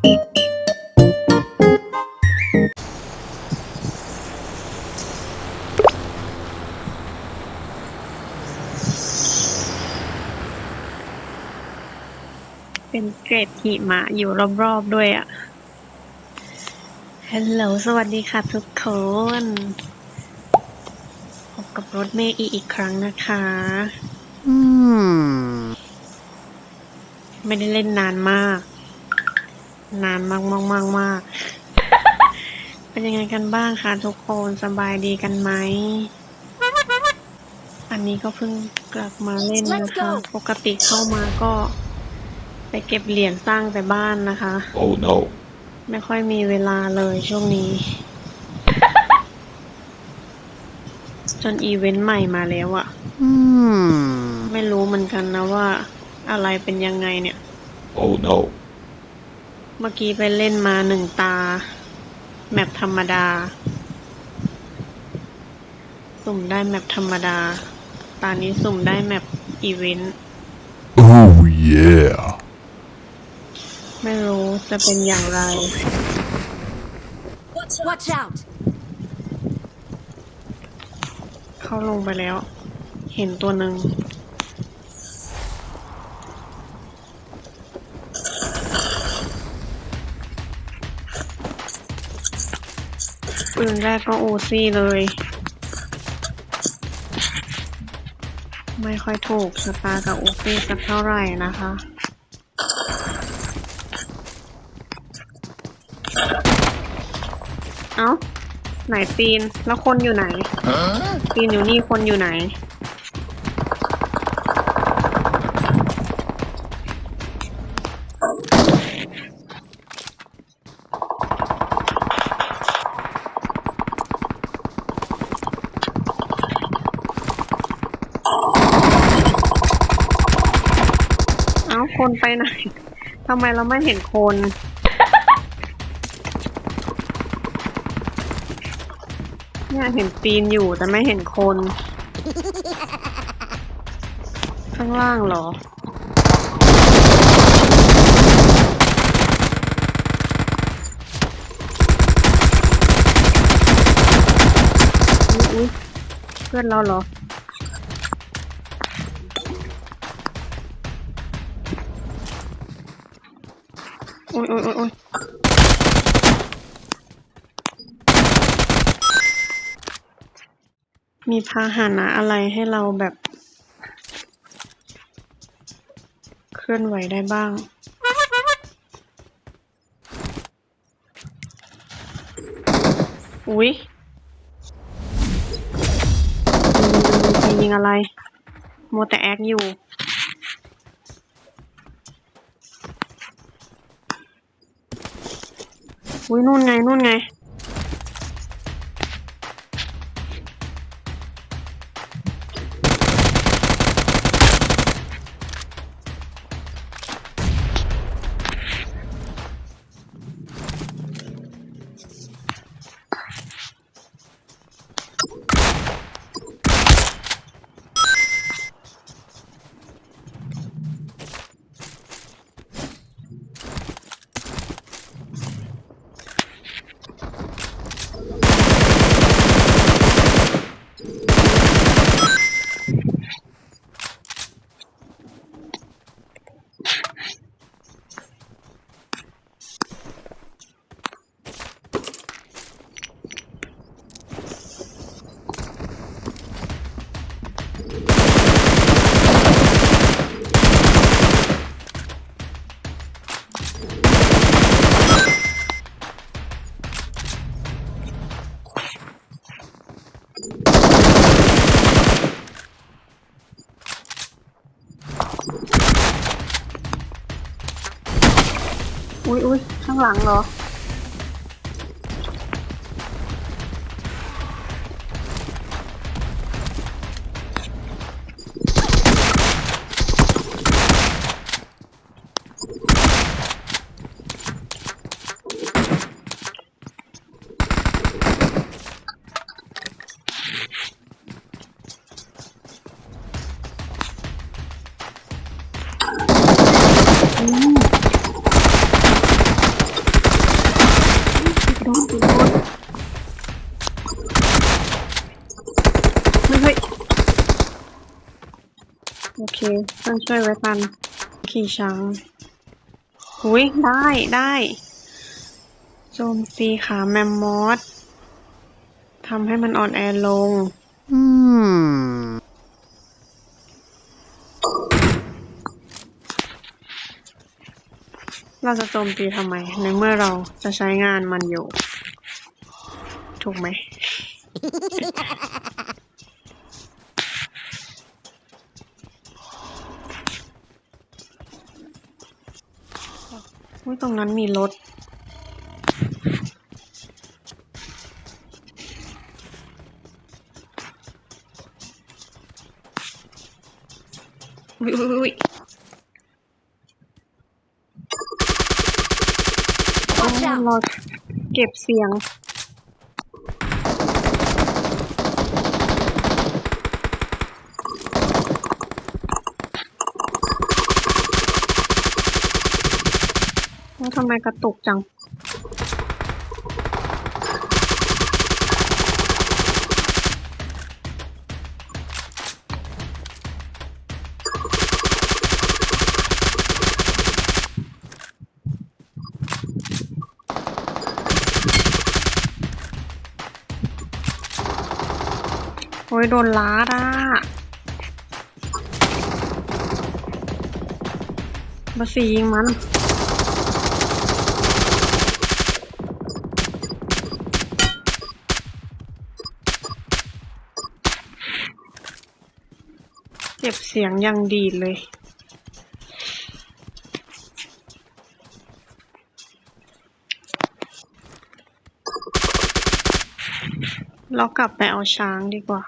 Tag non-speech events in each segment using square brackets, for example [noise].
เป็นเกรดหิมะอยู่รอบๆด้วยอะ่ะ ฮัลโหล สวัสดีค่ะทุกคน พบกับรถเมย์อีกอีกครั้งนะคะ Hmm. ไม่ได้เล่นนานมาก นานมากมากมากมากเป็นยังไงกันบ้างคะทุกคนสบายดีกันไหม อันนี้ก็เพิ่งกลับมาเล่นนะคะ ปกติเข้ามาก็ไปเก็บเหรียญสร้างแต่บ้านนะคะ Oh no. ไม่ค่อยมีเวลาเลยช่วงนี้ จนอีเวนต์ใหม่มาแล้วอะ Hmm. ไม่รู้เหมือนกันนะว่าอะไรเป็นยังไงเนี่ย Oh no. เมื่อกี้ไปเล่นมาหนึ่งตา แมปธรรมดา สุ่มได้แมปธรรมดา ตานี้สุ่มได้แมปอีเวนต์ Oh yeah. ไม่รู้จะเป็นอย่างไร Watch out! เข้าลงไปแล้ว เห็นตัวหนึ่ง ปืนแรกก็โอซี่เลย ไม่ค่อยถูกสตาร์กับโอซี่สักเท่าไหร่นะคะเอ้า ไหนตีน แล้วคนอยู่ไหน ตีนอยู่นี่คนอยู่ไหน คนไปไหนทำไมเราไม่เห็นคน เนี่ยเห็นตีนอยู่แต่ไม่เห็นคน ข้างล่างเหรอ อุ๊ยอุ๊ยเพื่อนเราเหรอ อุ๊ยอุ๊ยอุ๊ยอุ๊ยมีพาหนะอะไรให้เราแบบ เคลื่อนไหวได้บ้างอุ๊ยยิงอะไรโมวแต่แอคอยู่ อุ้ยนู่นไงนู่นไงางหลังเหรอ ช่วยไว้ทันขี่ช้างหุยได้ได้โจมตีขาแมมมอสทำให้มันอ่อนแอลงเราจะโจมตีทำไม ในเมื่อเราจะใช้งานมันอยู่ ถูกไหม อุ้ยตรงนั้นมีรถ อุ้ยอุ้ยอุ้ยอ๋อรอเก็บเสียง ว่าทำ ไมกระตุกจัง โอ้ยโดนล้าด่ะมาสียิงมัน สียงย่างดีเลยเรากลับไปเอาช้างดีกว่า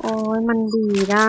โอ้ยมันดีด้า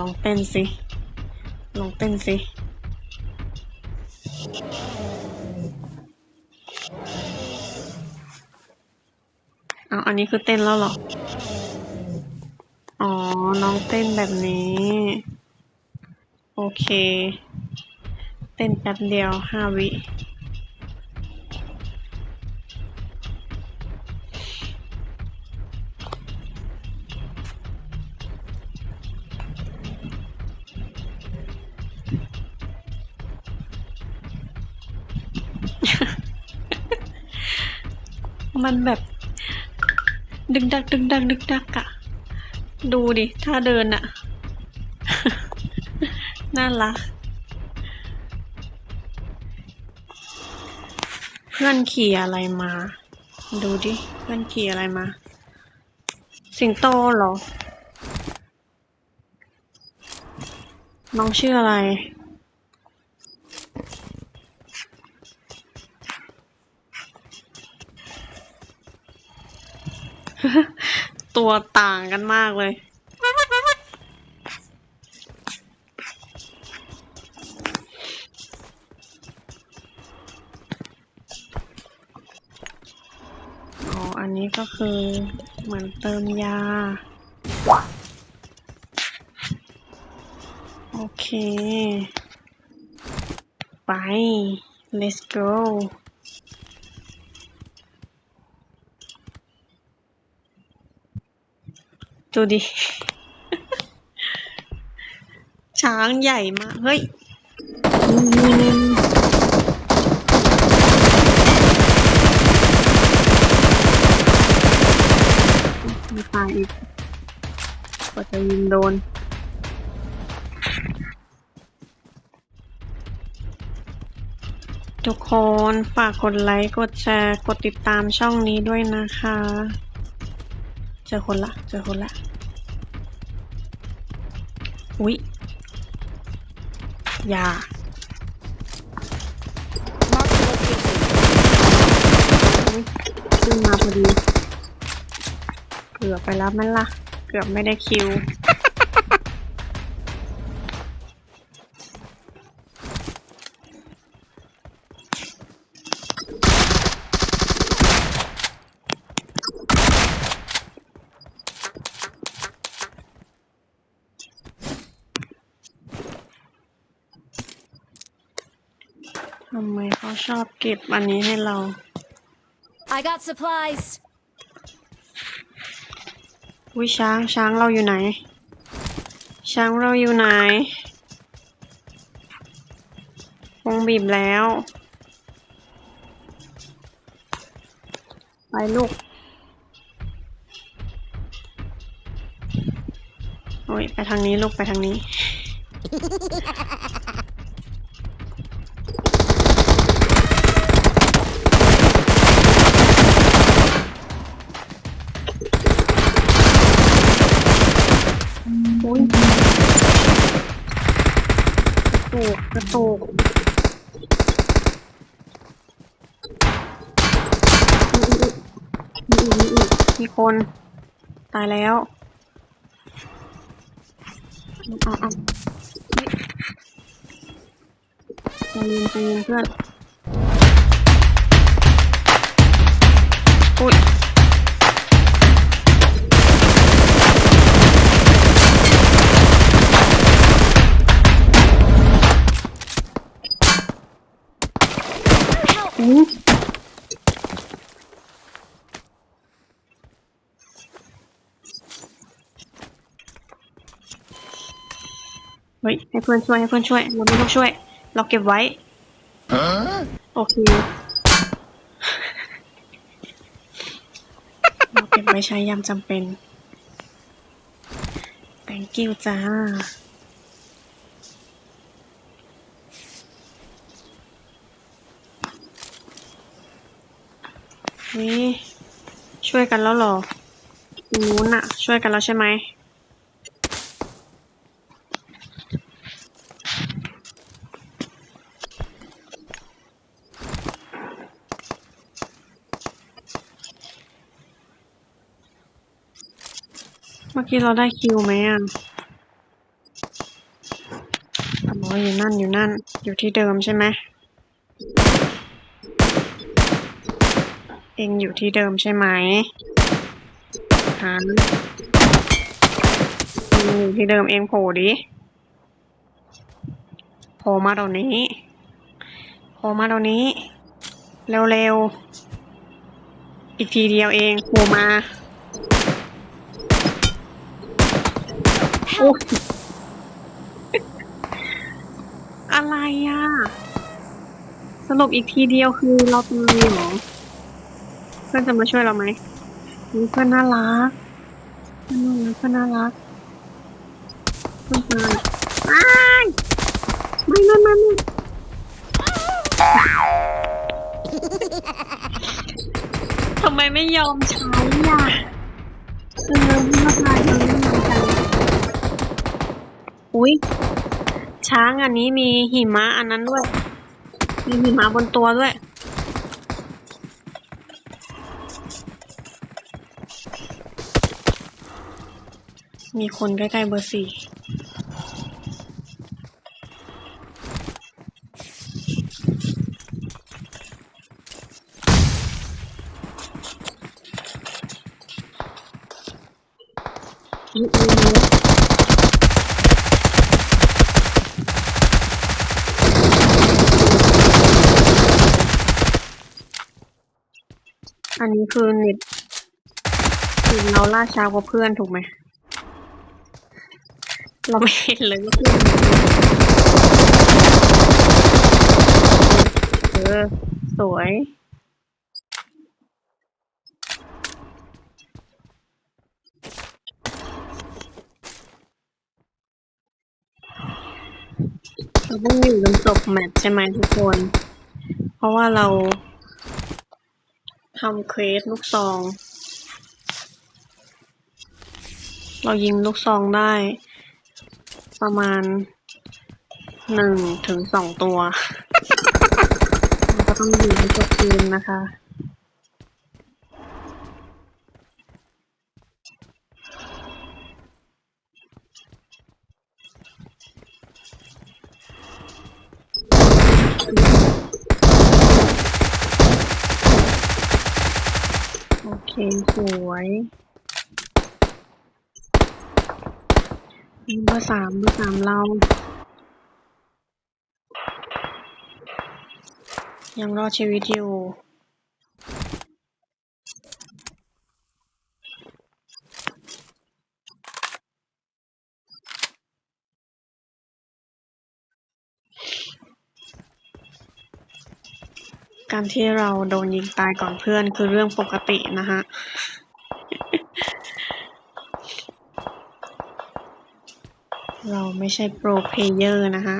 ลองเต้นสิ ลองเต้นสิเอาอันนี้คือเต้นแล้วหรอ อ๋อ น้องเต้นแบบนี้ โอเค เต้นแป๊บเดียวห้าวิ มันแบบ ดึกดักดึกดักดึกดักอะดูดิ ถ้าเดินอะน่ารัก เพื่อนขี่อะไรมา ดูดิ เพื่อนขี่อะไรมา สิงโตเหรอ น้องชื่ออะไร ตัวต่างกันมากเลย อ๋อ อันนี้ก็คือเหมือนเติมยา โอเค ไป let's go ดูดิ ช้างใหญ่มาก เฮ้ยนี่นี่นี่มีตายอีกกว่าจะยิงโดนดทุกคนฝากกดไลค์ กดแชร์ กดติดตามช่องนี้ด้วยนะคะ เจอคนละ เจอคนละ อุ๊ยอย่า Mark the location. ขึ้นมาพอดี เกือบไปแล้วมันละ เกือบไม่ได้คิว ทำไมเขาชอบเก็บอันนี้ให้เรา I got supplies. วิช้างช้างเราอยู่ไหน ช้างเราอยู่ไหนวงบีบแล้ว ไปลูก โอ้ย ไปทางนี้ลูกไปทางนี้ อุ้ยกระ ตุกมีอีกมีอีกมีคน ตายแล้วเอาเอาใจเย็นใจเย็นเพื่อนอุ้ย พื่อนช่วยให้เพื่อนช่วยเราไม่ต้องช่วย เราเก็บไว้โอเคเราเก็บไว้ใช้ยามจำเป็น thank you จ้านี่ช่วยกันแล้วเหรอตรงนู้นอะช่วยกันแล้วใช่ไหม กี้เราได้คิวไหมอะอ๋ออยู่นั่นอยู่นั่น อยู่ที่เดิมใช่ไหม เองอยู่ที่เดิมใช่ไหมฮะเองอยู่ที่เดิมเองโผล่ดิ โผล่มาตรงนี้ โผล่มาตรงนี้ เร็วๆ อีกทีเดียวเองโผล่มา อะไรอะ สรุปอีกทีเดียวคือเราตายเหรอ เพื่อนจะมาช่วยเราไหมเพื่อนน่ารักเพื่อนน่ารักเพื่อนน่ารักเพื่อนตายอ้ายไม่ไม่ไม่ไม่ทำไมไม่ยอมใช้อะเออเพื่อนตายเราไม่ย อุ้ยช้างอันนี้มีหิมะอันนั้นด้วย มีหิมะบนตัวด้วย มีคนใกล้ๆเบอร์สี่อุ๊ยอุ๊ยอุ๊ยอันนี้ คือเน็ตคือเราล่าช้ากว่าเพื่อนถูกไหม เราไม่เห็นเลยว่าเพื่อนเออ สวยเราต้องอยู่จนจบแมตช์ใช่ไหมทุกคน เพราะว่าเรา ทำเควสลูกซอง เรายิงลูกซองได้ ประมาณหนึ่งถึงสองตัวก็ต้องยิงให้จบเกมนะคะอ เคสวยเบอร์สามเบอร์สามเรา ยังรอดชีวิตอยู่ การที่เราโดนยิงตายก่อนเพื่อนคือเรื่องปกตินะฮะ เราไม่ใช่โปรเพลเยอร์นะฮะ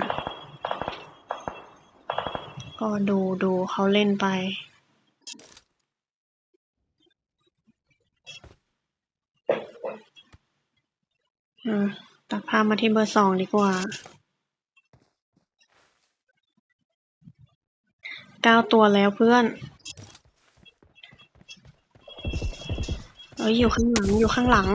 ก็ดูดูเขาเล่นไปอะตัดภาพมาที่เบอร์สองดีกว่า เก้าตัวแล้วเพื่อนเอ้ยอยู่ข้างหลังอยู่ข้างหลัง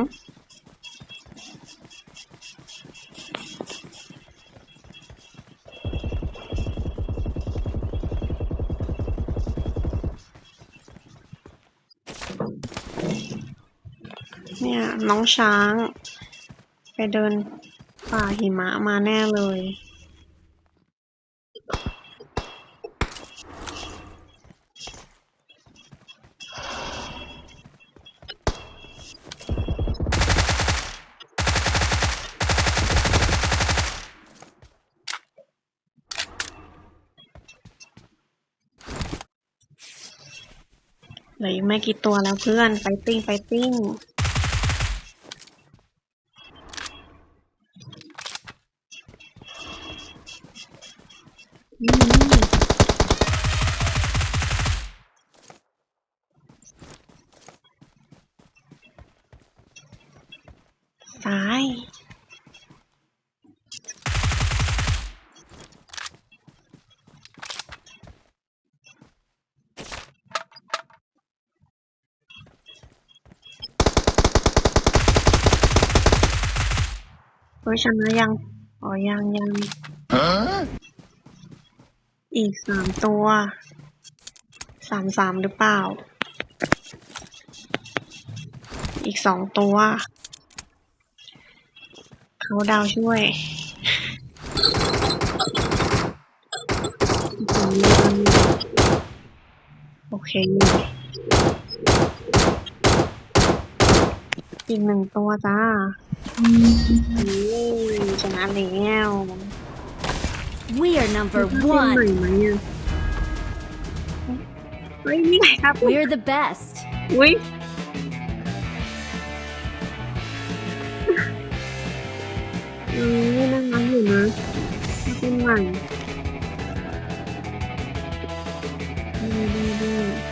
เนี่ยน้องช้าง ไปเดินป่าหิมะมาแน่เลย เหลืออีกไม่กี่ตัวแล้วเพื่อนไฟติ้งไฟติ้ง อืมซ้าย เฮ้ยชนะยัง อ๋อยังยัง Huh? อีกสามตัว สามสามหรือเปล่า อีกสองตัว เขาดาวช่วยโอเค อีกหนึ่งตัวจ้านี่ชนะ We are number one. [laughs] We're the best. We. [laughs] [laughs] Mm-hmm. Mm-hmm.